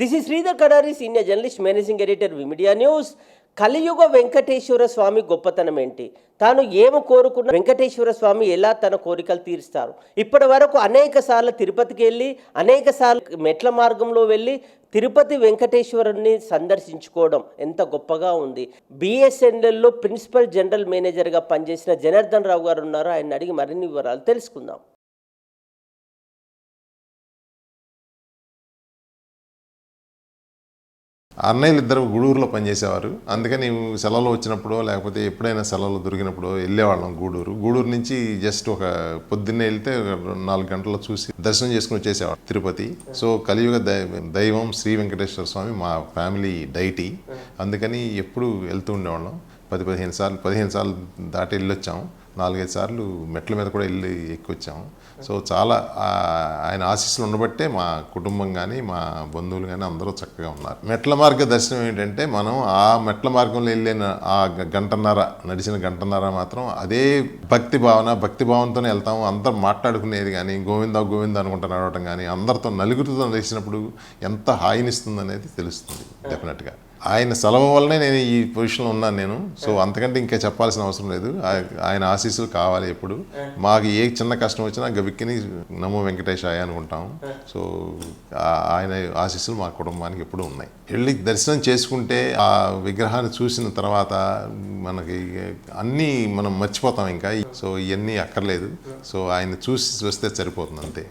This is Sridhar Kadari senior journalist managing editor V media news Kaliyuga Venkateswara Swamy గొప్పతనం ఏంటి? తాను ఏమి కోరుకున్న వెంకటేశ్వర స్వామి ఎలా తన కోరికలు తీరుస్తారు? ఇప్పటి వరకు అనేక సార్లు తిరుపతికి వెళ్ళి అనేక సార్లు మెట్ల మార్గంలో వెళ్ళి తిరుపతి వెంకటేశ్వరుని సందర్శించుకోవడం ఎంత గొప్పగా ఉంది. బిఎస్ఎన్ఎల్లో ప్రిన్సిపల్ జనరల్ మేనేజర్గా పనిచేసిన జనార్దన్ రావు గారు ఉన్నారు. ఆయన అడిగి మరిన్ని వివరాలు తెలుసుకుందాం. అన్నయ్యలు ఇద్దరు గూడూరులో పనిచేసేవారు. అందుకని సెలవులు వచ్చినప్పుడు లేకపోతే ఎప్పుడైనా సెలవులు దొరికినప్పుడు వెళ్ళేవాళ్ళం గూడూరు. గూడూరు నుంచి జస్ట్ ఒక పొద్దున్నే వెళ్తే నాలుగు గంటల్లో చూసి దర్శనం చేసుకుని వచ్చేసేవాడు తిరుపతి. సో కలియుగ దైవం శ్రీ వెంకటేశ్వర స్వామి మా ఫ్యామిలీ డైటీ. అందుకని ఎప్పుడు వెళ్తూ ఉండేవాళ్ళం. పది పదిహేను సార్లు పదిహేను సార్లు దాటి వెళ్ళొచ్చాము నాలుగైదు సార్లు మెట్ల మీద కూడా వెళ్ళి ఎక్కొచ్చాము సో చాలా ఆయన ఆశీస్సులు ఉండబట్టే మా కుటుంబం కానీ మా బంధువులు కానీ అందరూ చక్కగా ఉన్నారు. మెట్ల మార్గ దర్శనం ఏంటంటే మనం ఆ మెట్ల మార్గంలో వెళ్ళిన ఆ గంటన్నర నడిచిన గంటన్నర మాత్రం అదే భక్తి భావన భక్తి భావంతోనే వెళ్తాము. అందరూ మాట్లాడుకునేది కానీ గోవింద గోవింద అనుకుంటా నడవటం కానీ అందరితో నలుగురితో నడిచినప్పుడు ఎంత హాయినిస్తుంది అనేది తెలుస్తుంది డెఫినెట్గా. ఆయన సెలవు వల్లనే నేను ఈ పొజిషన్లో ఉన్నాను నేను. సో అంతకంటే ఇంకా చెప్పాల్సిన అవసరం లేదు. ఆయన ఆశీస్సులు కావాలి ఎప్పుడు. మాకు ఏ చిన్న కష్టం వచ్చినా గబిక్కిని నమో వెంకటేశాయ అనుకుంటాం. సో ఆయన ఆశీస్సులు మా కుటుంబానికి ఎప్పుడూ ఉన్నాయి. వెళ్ళి దర్శనం చేసుకుంటే ఆ విగ్రహాన్ని చూసిన తర్వాత మనకి అన్నీ మనం మర్చిపోతాం ఇంకా. సో ఇవన్నీ అక్కర్లేదు. సో ఆయన చూసి వస్తే సరిపోతుంది అంతే.